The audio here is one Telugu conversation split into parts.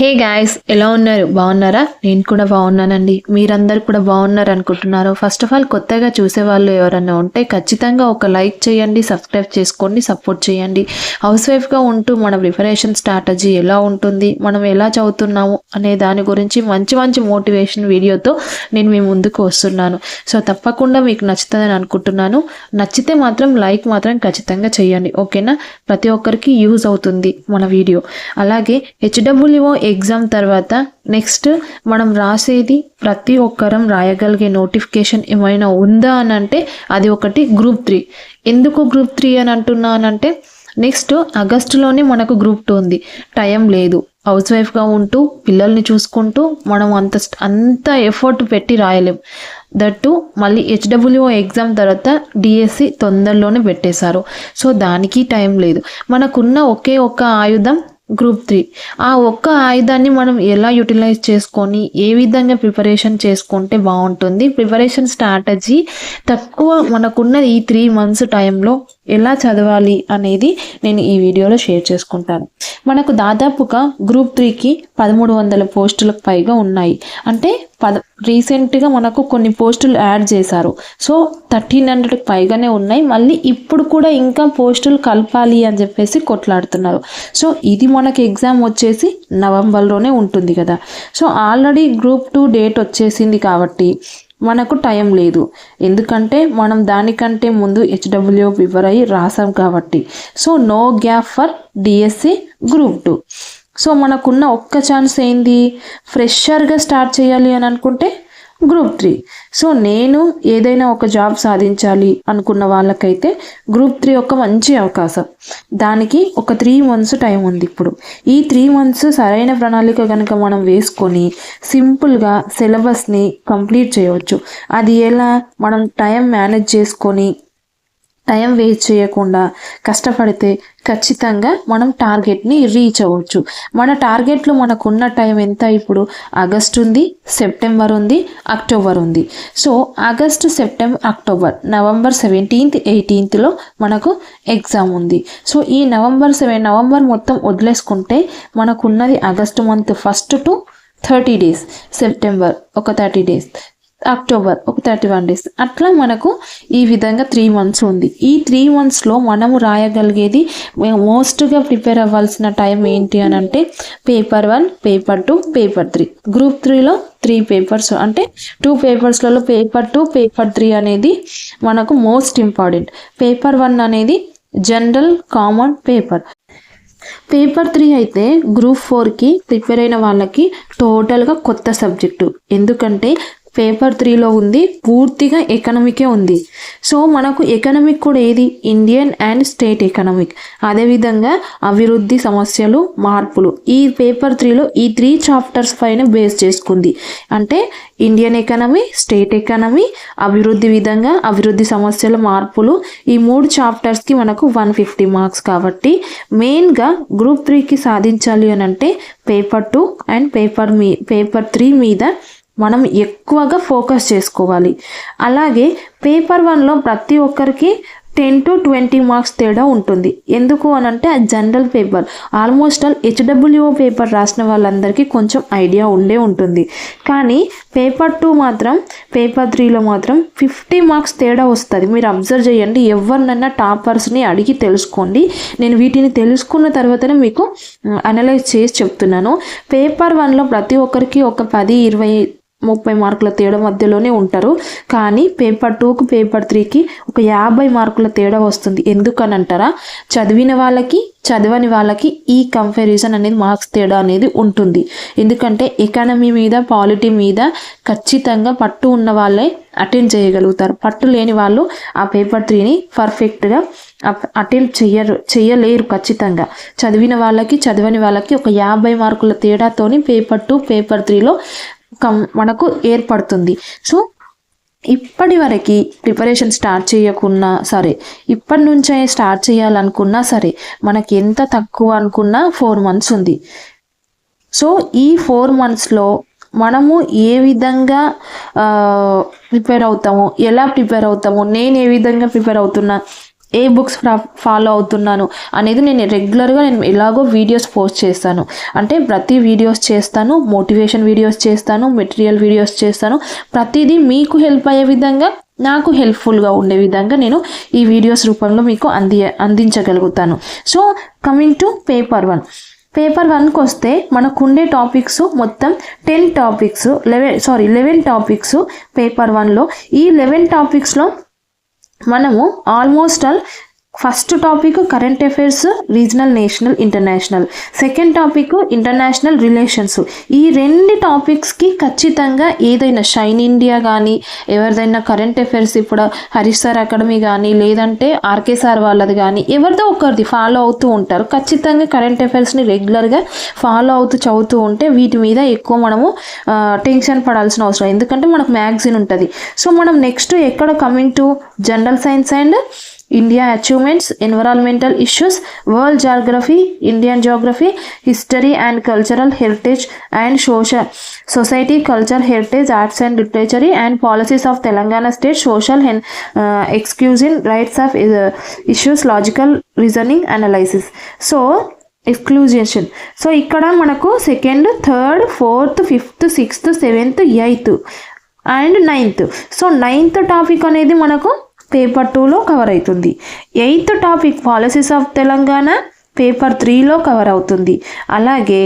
హే గాయస్ ఎలా ఉన్నారు? బాగున్నారా? నేను కూడా బాగున్నానండి. మీరందరు కూడా బాగున్నారు అనుకుంటున్నారు ఫస్ట్ ఆఫ్ ఆల్ కొత్తగా చూసేవాళ్ళు ఎవరైనా ఎవరన్నా ఉంటే ఖచ్చితంగా ఒక లైక్ చేయండి సబ్స్క్రైబ్ చేసుకోండి సపోర్ట్ చేయండి. హౌస్ వైఫ్గా ఉంటూ మన ప్రిపరేషన్ స్ట్రాటజీ ఎలా ఉంటుంది మనం ఎలా చదువుతున్నాము అనే దాని గురించి మంచి మంచి మోటివేషన్ వీడియోతో నేను మీ ముందుకు వస్తున్నాను. సో తప్పకుండా మీకు నచ్చుతుందని అనుకుంటున్నాను. నచ్చితే మాత్రం లైక్ మాత్రం ఖచ్చితంగా చేయండి ఓకేనా? ప్రతి ఒక్కరికి యూజ్ అవుతుంది మన వీడియో. అలాగే హెచ్డబ్ల్యూఓ ఎగ్జామ్ తర్వాత నెక్స్ట్ మనం రాసేది ప్రతి ఒక్కరం రాయగలిగే నోటిఫికేషన్ ఏమైనా ఉందా అని అంటే అది ఒకటి గ్రూప్ త్రీ ఎందుకు గ్రూప్ త్రీ అని అంటున్నానంటే నెక్స్ట్ ఆగస్టులోనే మనకు గ్రూప్ టూ ఉంది. టైం లేదు. హౌస్ వైఫ్గా ఉంటూ పిల్లల్ని చూసుకుంటూ మనం అంత అంత ఎఫర్ట్ పెట్టి రాయలేం. దట్టు మళ్ళీ హెచ్డబ్ల్యూఓ ఎగ్జామ్ తర్వాత డిఎస్సి తొందరలోనే పెట్టేశారు. సో దానికి టైం లేదు. మనకున్న ఒకే ఒక్క ఆయుధం గ్రూప్ త్రీ ఆ ఒక్క ఆయుధాన్ని మనం ఎలా యూటిలైజ్ చేసుకొని ఏ విధంగా ప్రిపరేషన్ చేసుకుంటే బాగుంటుంది? ప్రిపరేషన్ స్ట్రాటజీ తక్కువ మనకున్న ఈ త్రీ మంత్స్ టైంలో ఎలా చదవాలి అనేది నేను ఈ వీడియోలో షేర్ చేసుకుంటాను. మనకు దాదాపుగా గ్రూప్ త్రీకి పదమూడు వందల పోస్టులకు పైగా ఉన్నాయి. అంటే పద రీసెంట్గా మనకు కొన్ని పోస్టులు యాడ్ చేశారు. సో థర్టీన్ హండ్రెడ్కి పైగానే ఉన్నాయి. మళ్ళీ ఇప్పుడు కూడా ఇంకా పోస్టులు కలపాలి అని చెప్పేసి కొట్లాడుతున్నారు. సో ఇది మనకి ఎగ్జామ్ వచ్చేసి నవంబర్లోనే ఉంటుంది కదా. So already group two date వచ్చేసింది కాబట్టి మనకు టైం లేదు. ఎందుకంటే మనం దానికంటే ముందు హెచ్డబ్ల్యూ ప్రిపేర్ అయ్యి రాసాం కాబట్టి. So no gap for DSC group two so మనకున్న ఒక్క ఛాన్స్ ఏంది? ఫ్రెషర్గా స్టార్ట్ చేయాలి అని అనుకుంటే గ్రూప్ త్రీ సో నేను ఏదైనా ఒక జాబ్ సాధించాలి అనుకున్న వాళ్ళకైతే గ్రూప్ త్రీ ఒక మంచి అవకాశం. దానికి ఒక త్రీ మంత్స్ టైం ఉంది ఇప్పుడు. ఈ త్రీ మంత్స్ సరైన ప్రణాళిక కనుక మనం వేసుకొని సింపుల్గా సిలబస్ని కంప్లీట్ చేయవచ్చు. అది ఎలా? మనం టైం మేనేజ్ చేసుకొని టైం వేస్ట్ చేయకుండా కష్టపడితే ఖచ్చితంగా మనం టార్గెట్ని రీచ్ అవ్వచ్చు. మన టార్గెట్లో మనకున్న టైం ఎంత? ఇప్పుడు ఆగస్ట్ ఉంది సెప్టెంబర్ ఉంది అక్టోబర్ ఉంది. So August September October November seventeenth ఎయిటీన్త్లో మనకు ఎగ్జామ్ ఉంది. సో ఈ నవంబర్ సెవెన్ నవంబర్ మొత్తం వదిలేసుకుంటే మనకున్నది August month first to thirty days September ఒక థర్టీ డేస్. అక్టోబర్ ఒక థర్టీ వన్ డేస్ అట్లా మనకు ఈ విధంగా త్రీ మంత్స్ ఉంది. ఈ త్రీ మంత్స్లో మనము రాయగలిగేది మోస్ట్గా ప్రిపేర్ అవ్వాల్సిన టైం ఏంటి అని అంటే paper one paper two paper three group త్రీలో త్రీ పేపర్స్ అంటే టూ పేపర్స్లలో పేపర్ టూ పేపర్ త్రీ అనేది మనకు మోస్ట్ ఇంపార్టెంట్ పేపర్ వన్ అనేది general common paper paper three అయితే గ్రూప్ ఫోర్కి ప్రిపేర్ అయిన వాళ్ళకి టోటల్గా కొత్త సబ్జెక్టు ఎందుకంటే పేపర్ త్రీలో ఉంది పూర్తిగా ఎకనమికే ఉంది. సో మనకు ఎకనమిక్ కూడా ఏది? Indian and state economic. అదేవిధంగా అభివృద్ధి సమస్యలు మార్పులు. ఈ పేపర్ త్రీలో ఈ త్రీ చాప్టర్స్ పైన బేస్ చేసుకుంది. అంటే ఇండియన్ ఎకనమీ స్టేట్ ఎకనమీ అభివృద్ధి విధంగా అభివృద్ధి సమస్యల మార్పులు ఈ మూడు చాప్టర్స్కి మనకు వన్ ఫిఫ్టీ మార్క్స్ కాబట్టి మెయిన్గా గ్రూప్ త్రీకి సాధించాలి అని అంటే పేపర్ టూ అండ్ పేపర్ మీ పేపర్ త్రీ మీద మనం ఎక్కువగా ఫోకస్ చేసుకోవాలి. అలాగే పేపర్ వన్లో ప్రతి ఒక్కరికి టెన్ టు ట్వంటీ మార్క్స్ తేడా ఉంటుంది. ఎందుకు అని అంటే అది general paper almost all HWO paper రాసిన వాళ్ళందరికీ కొంచెం ఐడియా ఉండే ఉంటుంది. కానీ పేపర్ టూ మాత్రం పేపర్ త్రీలో మాత్రం ఫిఫ్టీ మార్క్స్ తేడా వస్తుంది. మీరు అబ్జర్వ్ చేయండి. ఎవరినైనా టాపర్స్ని అడిగి తెలుసుకోండి. నేను వీటిని తెలుసుకున్న తర్వాతనే మీకు అనలైజ్ చేసి చెప్తున్నాను. పేపర్ వన్లో ప్రతి ఒక్కరికి ఒక పది ఇరవై ముప్పై మార్కుల తేడా మధ్యలోనే ఉంటారు. కానీ పేపర్ టూకు పేపర్ త్రీకి ఒక యాభై మార్కుల తేడా వస్తుంది. ఎందుకని అంటారా చదివిన వాళ్ళకి చదవని వాళ్ళకి ఈ కంపారిజన్ అనేది మార్క్స్ తేడా అనేది ఉంటుంది. ఎందుకంటే ఎకానమీ మీద పాలిటీ మీద ఖచ్చితంగా పట్టు ఉన్న వాళ్ళే అటెండ్ చేయగలుగుతారు. పట్టు లేని వాళ్ళు ఆ పేపర్ త్రీని పర్ఫెక్ట్గా అటెండ్ చెయ్యరు చెయ్యలేరు ఖచ్చితంగా. చదివిన వాళ్ళకి చదవని వాళ్ళకి ఒక యాభై మార్కుల తేడాతోని పేపర్ టూ పేపర్ త్రీలో కం మనకు ఏర్పడుతుంది. సో ఇప్పటి వరకు ప్రిపరేషన్ స్టార్ట్ చేయకున్నా సరే ఇప్పటి నుంచే స్టార్ట్ చేయాలనుకున్నా సరే మనకి ఎంత తక్కువ అనుకున్నా ఫోర్ మంత్స్ ఉంది. సో ఈ ఫోర్ మంత్స్లో మనము ఏ విధంగా ప్రిపేర్ అవుతాము ఎలా ప్రిపేర్ అవుతాము నేను ఏ విధంగా ప్రిపేర్ అవుతున్నా ఏ బుక్స్ ఫాలో అవుతున్నాను అనేది నేను రెగ్యులర్గా నేను ఎలాగో వీడియోస్ పోస్ట్ చేస్తాను. అంటే ప్రతి వీడియోస్ చేస్తాను మోటివేషన్ వీడియోస్ చేస్తాను మెటీరియల్ వీడియోస్ చేస్తాను. ప్రతిదీ మీకు హెల్ప్ అయ్యే విధంగా నాకు హెల్ప్ఫుల్గా ఉండే విధంగా నేను ఈ వీడియోస్ రూపంలో మీకు అంది అందించగలుగుతాను. So coming to paper one. Paper వన్కి వస్తే మనకు ఉండే టాపిక్స్ మొత్తం ten topics eleven sorry eleven topics paper వన్లో. ఈ లెవెన్ టాపిక్స్లో మనము almost all first topic current affairs regional national international second topic international relations ఈ రెండు టాపిక్స్కి ఖచ్చితంగా ఏదైనా షైన్ ఇండియా కానీ ఎవరిదైనా కరెంట్ అఫైర్స్ ఇప్పుడు హరీష్ సార్ అకాడమీ కానీ లేదంటే ఆర్కే సార్ వాళ్ళది కానీ ఎవరిదో ఒకరిది ఫాలో అవుతూ ఉంటారు. ఖచ్చితంగా కరెంట్ అఫైర్స్ని రెగ్యులర్గా ఫాలో అవుతూ చదువుతూ ఉంటే వీటి మీద ఎక్కువ మనము టెన్షన్ పడాల్సిన అవసరం ఎందుకంటే మనకు మ్యాగ్జిన్ ఉంటుంది. సో మనం నెక్స్ట్ ఎక్కడ coming to general science and India achievements environmental issues world geography Indian geography history and cultural heritage and social society culture heritage arts and literature and policies of Telangana state social exclusion rights of issues logical reasoning analysis so exclusion so ఇక్కడ మనకు second third fourth fifth sixth seventh eighth and ninth so ninth topic అనేది మనకు పేపర్ టూలో కవర్ అవుతుంది. Eighth topic policies of Telangana paper త్రీలో కవర్ అవుతుంది. అలాగే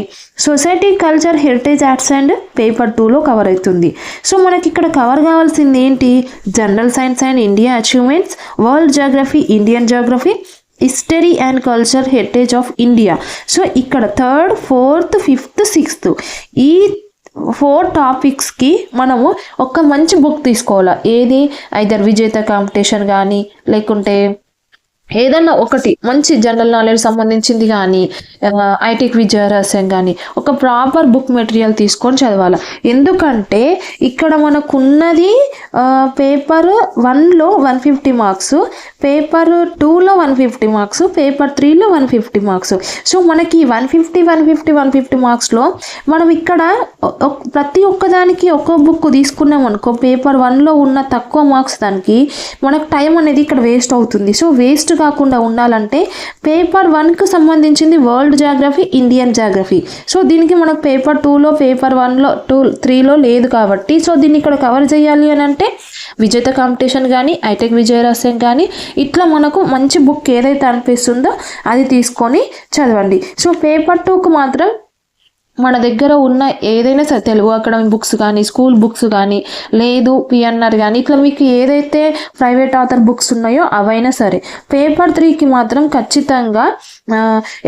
society culture heritage arts and paper టూలో కవర్ అవుతుంది. సో మనకి ఇక్కడ కవర్ కావాల్సింది ఏంటి? General science and India achievements world geography Indian geography history and culture heritage of India. So ఇక్కడ థర్డ్ ఫోర్త్ ఫిఫ్త్ సిక్స్త్ ఈ ఫోర్ టాపిక్స్కి మనము ఒక మంచి బుక్ తీసుకోవాలి? ఏది? ఐదర్ విజేత కాంపిటీషన్ కానీ లేకుంటే ఏదన్నా ఒకటి మంచి జనరల్ నాలెడ్జ్ సంబంధించింది కానీ ఐటిక్ విజయ రహస్యం కానీ ఒక ప్రాపర్ బుక్ మెటీరియల్ తీసుకొని చదవాలి. ఎందుకంటే ఇక్కడ మనకున్నది పేపర్ వన్లో వన్ ఫిఫ్టీ మార్క్స్ పేపర్ టూలో వన్ ఫిఫ్టీ మార్క్స్ పేపర్ త్రీలో వన్ ఫిఫ్టీ మార్క్స్. సో మనకి one fifty one fifty one fifty మార్క్స్లో మనం ఇక్కడ ప్రతి ఒక్కదానికి ఒక్కో బుక్ తీసుకున్నాం అనుకో పేపర్ వన్లో ఉన్న తక్కువ మార్క్స్ దానికి మనకు టైం అనేది ఇక్కడ వేస్ట్ అవుతుంది. సో వేస్ట్ కాకుండా ఉండాలంటే పేపర్ వన్కి సంబంధించింది world geography Indian geography. So దీనికి మనకు పేపర్ టూలో పేపర్ వన్లో టూ త్రీలో లేదు కాబట్టి సో దీన్ని ఇక్కడ కవర్ చేయాలి అని అంటే విజేత కాంపిటీషన్ కానీ ఐటెక్ విజయ రహస్యం కానీ ఇట్లా మనకు మంచి బుక్ ఏదైతే అనిపిస్తుందో అది తీసుకొని చదవండి. సో పేపర్ టూకు మాత్రం మన దగ్గర ఉన్న ఏదైనా సరే తెలుగు అకాడమీ బుక్స్ కానీ స్కూల్ బుక్స్ కానీ లేదు పిఎన్ఆర్ కానీ ఇట్లా మీకు ఏదైతే ప్రైవేట్ ఆథర్ బుక్స్ ఉన్నాయో అవైనా సరే పేపర్ త్రీకి మాత్రం ఖచ్చితంగా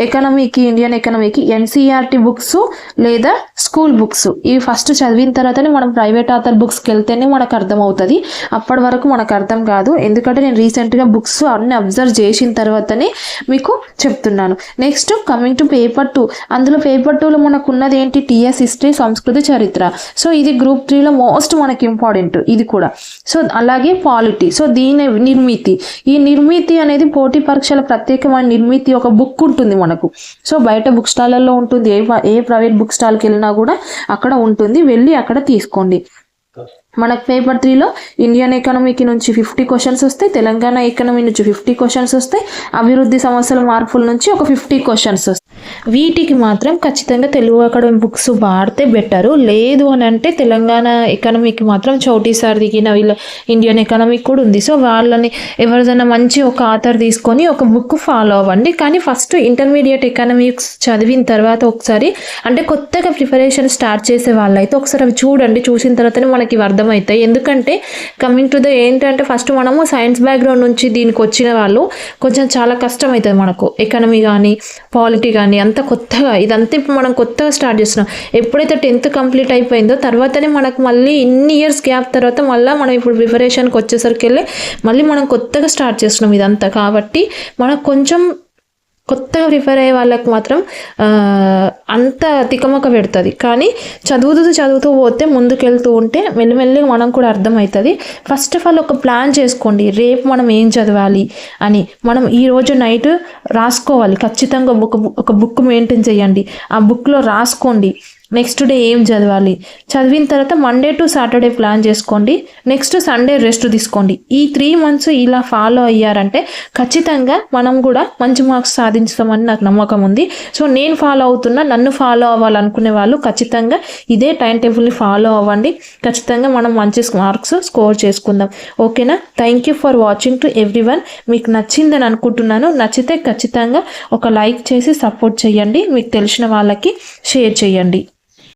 ఎకనమీకి ఇండియన్ ఎకనమీకి ఎన్సీఆర్టీ బుక్స్ లేదా స్కూల్ బుక్స్. ఇవి ఫస్ట్ చదివిన తర్వాతనే మనం ప్రైవేట్ ఆథర్ బుక్స్కి వెళ్తేనే మనకు అర్థమవుతుంది. అప్పటి వరకు మనకు అర్థం కాదు. ఎందుకంటే నేను రీసెంట్గా బుక్స్ అన్ని అబ్జర్వ్ చేసిన తర్వాతనే మీకు చెప్తున్నాను. Next coming to paper two. అందులో పేపర్ టూలో మనకు ఉన్నది ఏంటి టీఎస్ హిస్టరీ సంస్కృతి చరిత్ర. సో ఇది గ్రూప్ త్రీలో మోస్ట్ మనకి ఇంపార్టెంట్. ఇది కూడా. సో అలాగే పాలిటీ. సో దీని నిర్మితి. ఈ నిర్మితి అనేది పోటీ పరీక్షల ప్రత్యేకమైన నిర్మితి ఒక బుక్ ఉంటుంది మనకు. సో బయట బుక్ స్టాల్లలో ఉంటుంది. ఏ ఏ ప్రైవేట్ బుక్ స్టాల్కి వెళ్ళినా కూడా అక్కడ ఉంటుంది. వెళ్ళి అక్కడ తీసుకోండి. మనకు పేపర్ త్రీలో ఇండియన్ ఎకానమీకి నుంచి ఫిఫ్టీ క్వశ్చన్స్ వస్తాయి. తెలంగాణ ఎకానమీ నుంచి ఫిఫ్టీ క్వశ్చన్స్ వస్తాయి. అభివృద్ధి సమస్యల మార్పుల నుంచి ఒక ఫిఫ్టీ క్వశ్చన్స్ వస్తాయి. వీటికి మాత్రం ఖచ్చితంగా తెలుగు అకాడమీ బుక్స్ వాడితే బెటరు. లేదు అని అంటే తెలంగాణ ఎకనమీకి మాత్రం చౌటీ సార్ దిగిన వీళ్ళ ఇండియన్ ఎకనమీ కూడా ఉంది. సో వాళ్ళని ఎవరిదైనా మంచి ఒక ఆథర్ తీసుకొని ఒక బుక్ ఫాలో అవ్వండి. కానీ ఫస్ట్ ఇంటర్మీడియట్ ఎకనమిక్స్ చదివిన తర్వాత ఒకసారి అంటే కొత్తగా ప్రిపరేషన్ స్టార్ట్ చేసే వాళ్ళైతే ఒకసారి అవి చూడండి. చూసిన తర్వాతనే మనకి అర్థమవుతాయి. ఎందుకంటే కమింగ్ టు ద ఏంటంటే ఫస్ట్ మనము సైన్స్ బ్యాక్గ్రౌండ్ నుంచి దీనికి వచ్చిన వాళ్ళు కొంచెం చాలా కష్టం అవుతుంది మనకు. ఎకనమీ కానీ పాలిటీ కానీ అంత కొత్తగా ఇదంతా ఇప్పుడు మనం కొత్తగా స్టార్ట్ చేస్తున్నాం. ఎప్పుడైతే టెన్త్ కంప్లీట్ అయిపోయిందో తర్వాతనే మనకు మళ్ళీ ఇన్ని ఇయర్స్ గ్యాప్ తర్వాత మళ్ళీ మనం ఇప్పుడు ప్రిపరేషన్కి వచ్చేసరికి వెళ్ళి మళ్ళీ మనం కొత్తగా స్టార్ట్ చేస్తున్నాం ఇదంతా. కాబట్టి మనకు కొంచెం కొత్తగా ప్రిపేర్ అయ్యే వాళ్ళకి మాత్రం అంత తికమక పెడుతుంది. కానీ చదువుతూ చదువుతూ పోతే ముందుకెళ్తూ ఉంటే మెల్లిమెల్లిగా మనం కూడా అర్థమవుతుంది. ఫస్ట్ ఆఫ్ ఆల్ ఒక ప్లాన్ చేసుకోండి. రేపు మనం ఏం చదవాలి అని. మనం ఈరోజు నైట్ రాసుకోవాలి. ఖచ్చితంగా ఒక ఒక బుక్ మెయింటైన్ చేయండి. ఆ బుక్లో రాసుకోండి. నెక్స్ట్ డే ఏం చదవాలి? చదివిన తర్వాత మండే టు సాటర్డే ప్లాన్ చేసుకోండి. నెక్స్ట్ సండే రెస్ట్ తీసుకోండి. ఈ త్రీ మంత్స్ ఇలా ఫాలో అయ్యారంటే ఖచ్చితంగా మనం కూడా మంచి మార్క్స్ సాధించుతామని నాకు నమ్మకం ఉంది. సో నేను ఫాలో అవుతున్నా నన్ను ఫాలో అవ్వాలనుకునే వాళ్ళు ఖచ్చితంగా ఇదే టైం టేబుల్ని ఫాలో అవ్వండి. ఖచ్చితంగా మనం మంచి మార్క్స్ స్కోర్ చేసుకుందాం. ఓకేనా thank you for watching to everyone మీకు నచ్చిందని అనుకుంటున్నాను. నచ్చితే ఖచ్చితంగా ఒక లైక్ చేసి సపోర్ట్ చేయండి. మీకు తెలిసిన వాళ్ళకి షేర్ చేయండి.